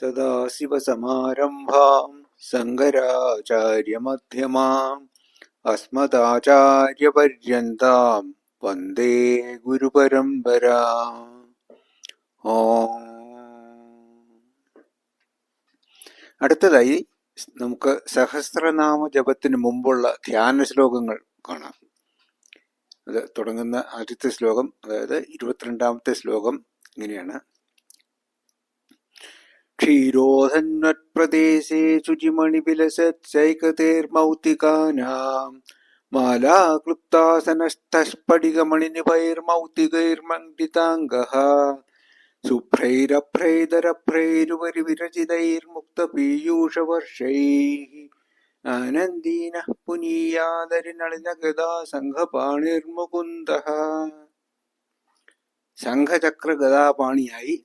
സദാശിവസമാരംഭാം ശങ്കരാചാര്യമധ്യമാം അസ്മദാചാര്യപര്യന്താം വന്ദേ ഗുരുപരമ്പരാ. ഓം. അടുത്തതായി നമുക്ക് സഹസ്രനാമ ജപത്തിന് മുമ്പുള്ള ധ്യാന ശ്ലോകങ്ങൾ കാണാം. അത് തുടങ്ങുന്ന ആദ്യത്തെ ശ്ലോകം അതായത് ഇരുപത്തിരണ്ടാമത്തെ ശ്ലോകം ഇങ്ങനെയാണ്. क्षीरोधन्वत्प्रदेशे शुचिमणिविलसत्सैकतेर्मौक्तिकानाम् मालाक्लुप्तासनस्थस्फटिकमणिनिभैर्मौक्तिकैर्मण्डिताङ्गः शुभ्रैरभ्रैदरभ्रैरुपरि विरचितैर्मुक्तपीयूषवर्षैः आनन्दीनः पुनीयादरिनलिनगदा सङ्घपाणिर्मुकुन्दः സംഘചക്രഗതാപാണിയായി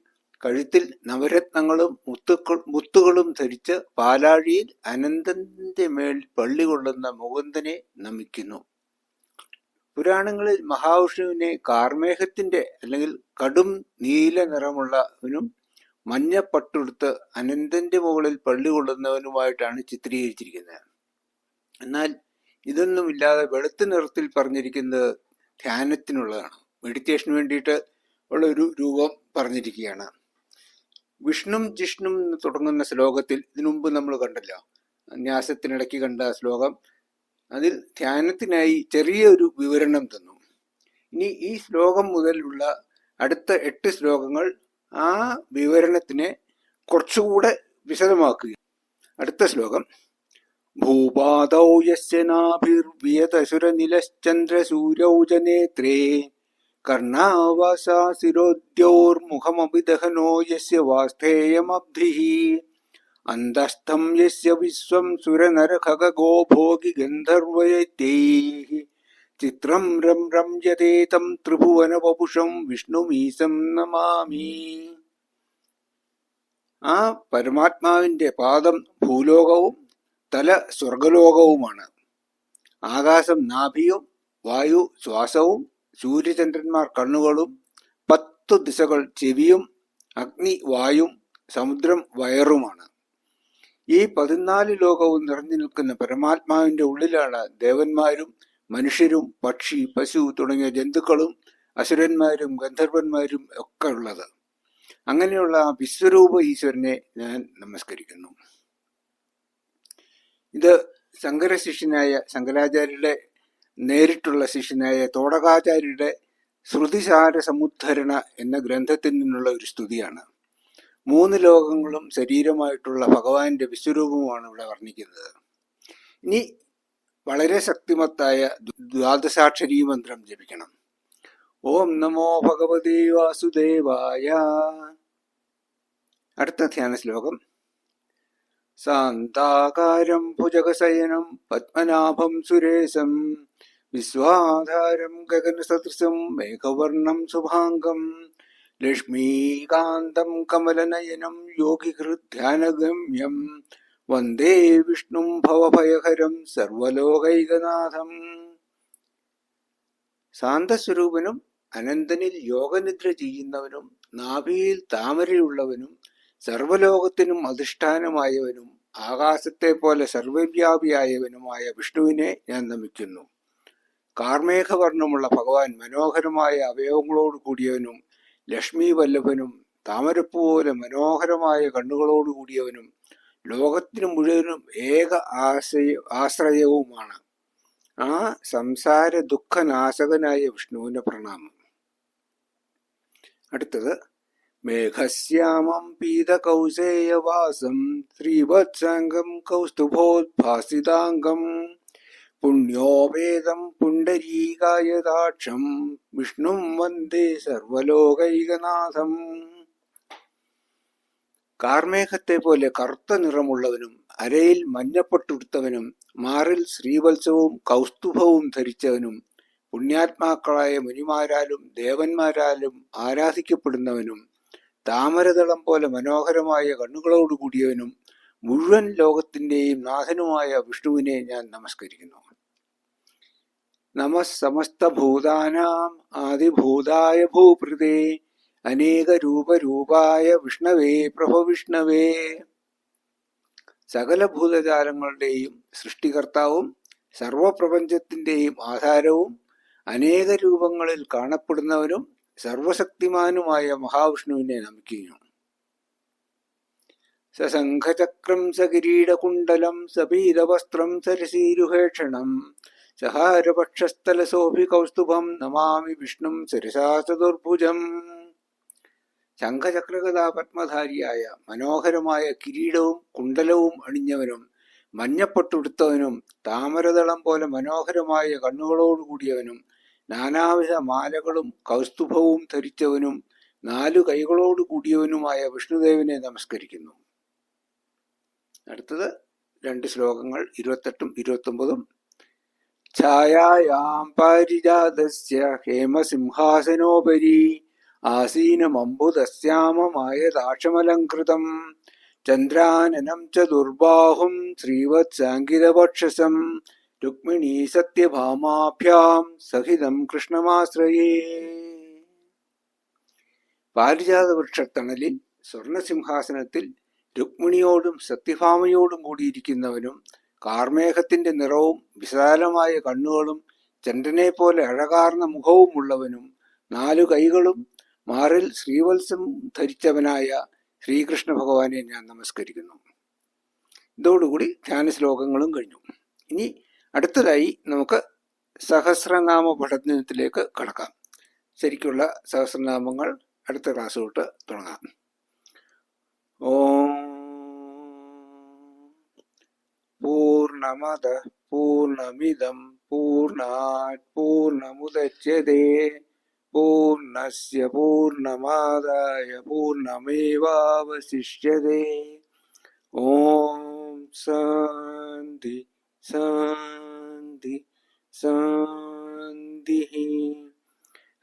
കഴുത്തിൽ നവരത്നങ്ങളും മുത്തുക്കൾ മുത്തുകളും ധരിച്ച് പാലാഴിയിൽ അനന്തന്റെ മേൽ പള്ളി കൊള്ളുന്ന മുകുന്ദനെ നമിക്കുന്നു. പുരാണങ്ങളിൽ മഹാവിഷ്ണുവിനെ കാർമേഘത്തിന്റെ അല്ലെങ്കിൽ കടും നീല നിറമുള്ളവനും മഞ്ഞ പട്ടുടുത്ത് അനന്തന്റെ മുകളിൽ പള്ളി കൊള്ളുന്നവനുമായിട്ടാണ് ചിത്രീകരിച്ചിരിക്കുന്നത്. എന്നാൽ ഇതൊന്നുമില്ലാതെ വെളുത്ത നിറത്തിൽ പറഞ്ഞിരിക്കുന്നത് ധ്യാനത്തിനുള്ളതാണ്. മെഡിറ്റേഷന് വേണ്ടിയിട്ട് ഉള്ള ഒരു രൂപം പറഞ്ഞിരിക്കുകയാണ്. വിഷ്ണും ജിഷ്ണും എന്ന് തുടങ്ങുന്ന ശ്ലോകത്തിൽ ഇതിനുമുമ്പ് നമ്മൾ കണ്ടല്ലോ. ന്യാസത്തിനിടയ്ക്ക് കണ്ട ശ്ലോകം. അതിൽ ധ്യാനത്തിനായി ചെറിയൊരു വിവരണം തന്നു. ഇനി ഈ ശ്ലോകം മുതലുള്ള അടുത്ത എട്ട് ശ്ലോകങ്ങൾ ആ വിവരണത്തിനെ കുറച്ചുകൂടെ വിശദമാക്കുക. അടുത്ത ശ്ലോകം. ഭൂപാതൗ യസ്യ നാഭിർവിയതസുരനിലശ്ചന്ദ്രസൂര്യൗ ച നേത്രേ कर्णावासाशिरोद्योर्मुखमभिदहनो यस्य वास्थेयमब्धिः अन्तस्थं यस्य विश्वं सुरनरखगो भोगि गन्धर्वयत्यैः ചിത്രം രം രംയതേ തം ത്രിഭുവനവപുഷം വിഷ്ണുമീശം നമാമി ആ പരമാത്മാവിന്റെ പാദം ഭൂലോകവും തല സ്വർഗലോകവുമാണ് ആകാശം നാഭിയും വായു ശ്വാസവും സൂര്യചന്ദ്രന്മാർ കണ്ണുകളും പത്തു ദിശകൾ ചെവിയും അഗ്നി വായും സമുദ്രം വയറുമാണ്. ഈ പതിനാല് ലോകവും നിറഞ്ഞു നിൽക്കുന്ന പരമാത്മാവിന്റെ ഉള്ളിലാണ് ദേവന്മാരും മനുഷ്യരും പക്ഷി പശു തുടങ്ങിയ ജന്തുക്കളും അസുരന്മാരും ഗന്ധർവന്മാരും ഒക്കെ ഉള്ളത്. അങ്ങനെയുള്ള വിശ്വരൂപ ഈശ്വരനെ ഞാൻ നമസ്കരിക്കുന്നു. ഇത് ശങ്കരശിഷ്യനായ ശങ്കരാചാര്യരുടെ നേരിട്ടുള്ള ശിഷ്യനായ തോടകാചാര്യരുടെ ശ്രുതിസാര സമുദ്ധരണ എന്ന ഗ്രന്ഥത്തിൽ നിന്നുള്ള ഒരു സ്തുതിയാണ്. മൂന്ന് ലോകങ്ങളും ശരീരമായിട്ടുള്ള ഭഗവാന്റെ വിശ്വരൂപമാണ് ഇവിടെ വർണിക്കുന്നത്. ഇനി വളരെ ശക്തിമത്തായ ദ്വാദശാക്ഷരീ മന്ത്രം ജപിക്കണം. ഓം നമോ ഭഗവതേ വാസുദേവായ. അടുത്ത ധ്യാന ശ്ലോകം സാന്താകാരം ഭുജഗശയനം പത്മനാഭം സുരേശം വിശ്വാധാരം ഗഗനസദൃശം മേഘവർണം ശുഭാംഗം ലക്ഷ്മീകാന്തം കമലനയനം യോഗിഹൃധ്യാനഗമ്യം വന്ദേ വിഷ്ണും ഭവഭയഹരം സർവലോകൈകനാഥം. ശാന്തസ്വരൂപനും അനന്തനിൽ യോഗനിദ്ര ചെയ്യുന്നവനും നാഭിയിൽ താമരയുള്ളവനും സർവലോകത്തിനും അധിഷ്ഠാനമായവനും ആകാശത്തെ പോലെ സർവവ്യാപിയായവനുമായ വിഷ്ണുവിനെ ഞാൻ നമിക്കുന്നു. കാർമേഘവർണമുള്ള ഭഗവാൻ മനോഹരമായ അവയവങ്ങളോട് കൂടിയവനും ലക്ഷ്മി വല്ലഭനും താമരപ്പൂ പോലെ മനോഹരമായ കണ്ണുകളോട് കൂടിയവനും ലോകത്തിന് മുഴുവനും ഏക ആശ്രയ ആശ്രയവുമാണ്. ആ സംസാര ദുഃഖനാശകനായ വിഷ്ണുവിന്റെ പ്രണാമം. അടുത്തത് മേഘശ്യാമം പീതകൗസേയവാസം ശ്രീവത്സംഗം കൗസ്തുഭോദ്ഭാസിതാംഗം പുണ്യോപേതം പുണ്ടരീകായതാക്ഷം വിഷ്ണും വന്ദേ സർവലോകൈകനാഥം കാർമേഘത്തെ പോലെ കറുത്ത നിറമുള്ളവനും അരയിൽ മഞ്ഞപ്പെട്ടുടുത്തവനും മാറിൽ ശ്രീവത്സവും കൗസ്തുഭവും ധരിച്ചവനും പുണ്യാത്മാക്കളായ മുനിമാരാലും ദേവന്മാരാലും ആരാധിക്കപ്പെടുന്നവനും താമരതളം പോലെ മനോഹരമായ കണ്ണുകളോട് കൂടിയവനും മുഴുവൻ ലോകത്തിന്റെയും നാഥനുമായ വിഷ്ണുവിനെ ഞാൻ നമസ്കരിക്കുന്നു. നമ സമസ്തഭൂതാനാം ആദിഭൂതായ ഭൂപ്രതേ അനേക രൂപരൂപായ വിഷ്ണവേ പ്രഭവിഷ്ണവേ സകല ഭൂതജാലങ്ങളുടെയും സൃഷ്ടികർത്താവും സർവപ്രപഞ്ചത്തിന്റെയും ആധാരവും അനേക രൂപങ്ങളിൽ കാണപ്പെടുന്നവനും സർവശക്തിമാനുമായ മഹാവിഷ്ണുവിനെ നമിക്കുന്നു. സസംഘചക്രം സകിരീടകുണ്ടലം സപീതവസ്ത്രം സരസീരുഹേക്ഷണം സഹാരപക്ഷസ്ഥലശോഭി കൗസ്തുഭം നമാമി വിഷ്ണും ശിരസാ ചതുർഭുജം. ശംഖചക്രകഥാ പത്മധാരിയായ മനോഹരമായ കിരീടവും കുണ്ടലവും അണിഞ്ഞവനും മഞ്ഞപ്പൊട്ടുടുത്തവനും താമരതളം പോലെ മനോഹരമായ കണ്ണുകളോടുകൂടിയവനും നാനാവിധ മാലകളും കൗസ്തുഭവും ധരിച്ചവനും നാലു കൈകളോട് കൂടിയവനുമായ വിഷ്ണുദേവനെ നമസ്കരിക്കുന്നു. അടുത്തത് രണ്ട് ശ്ലോകങ്ങൾ ഇരുപത്തെട്ടും ഇരുപത്തൊമ്പതും. ഛായായാം പാരിജാതസ്യ ഹേമസിംഹാസനോപരി ആസീനമംബുദശ്യാമമായ ദാക്ഷമലംകൃതം. ചന്ദ്രാനനം ച ദുർബാഹും രുക്മിണീ സത്യഭാമാഭ്യാം സഹിതം കൃഷ്ണമാശ്രയേ. പാരിജാത വൃക്ഷത്തണലിൽ സ്വർണസിംഹാസനത്തിൽ രുക്മിണിയോടും സത്യഭാമയോടും കൂടിയിരിക്കുന്നവനും കാർമേഘത്തിന്റെ നിറവും വിശാലമായ കണ്ണുകളും ചന്ദ്രനെ പോലെ അഴകാർന്ന മുഖവുമുള്ളവനും നാലു കൈകളും മാറിൽ ശ്രീവത്സം ധരിച്ചവനായ ശ്രീകൃഷ്ണ ഭഗവാനെ ഞാൻ നമസ്കരിക്കുന്നു. ഇതോടുകൂടി ധ്യാന ശ്ലോകങ്ങളും കഴിഞ്ഞു. ഇനി അടുത്തതായി നമുക്ക് സഹസ്രനാമ പഠനത്തിലേക്ക് കടക്കാം. ശരിക്കുള്ള സഹസ്രനാമങ്ങൾ അടുത്ത ക്ലാസ് തൊട്ട് തുടങ്ങാം. ഓം പൂർണമത പൂർണമിതം പൂർണാത് പൂർണമുദച്യത്തെ പൂർണസ്യ പൂർണമാദായ പൂർണമേവാവശിഷ്യതേ ഓം ശാന്തി ശാന്തി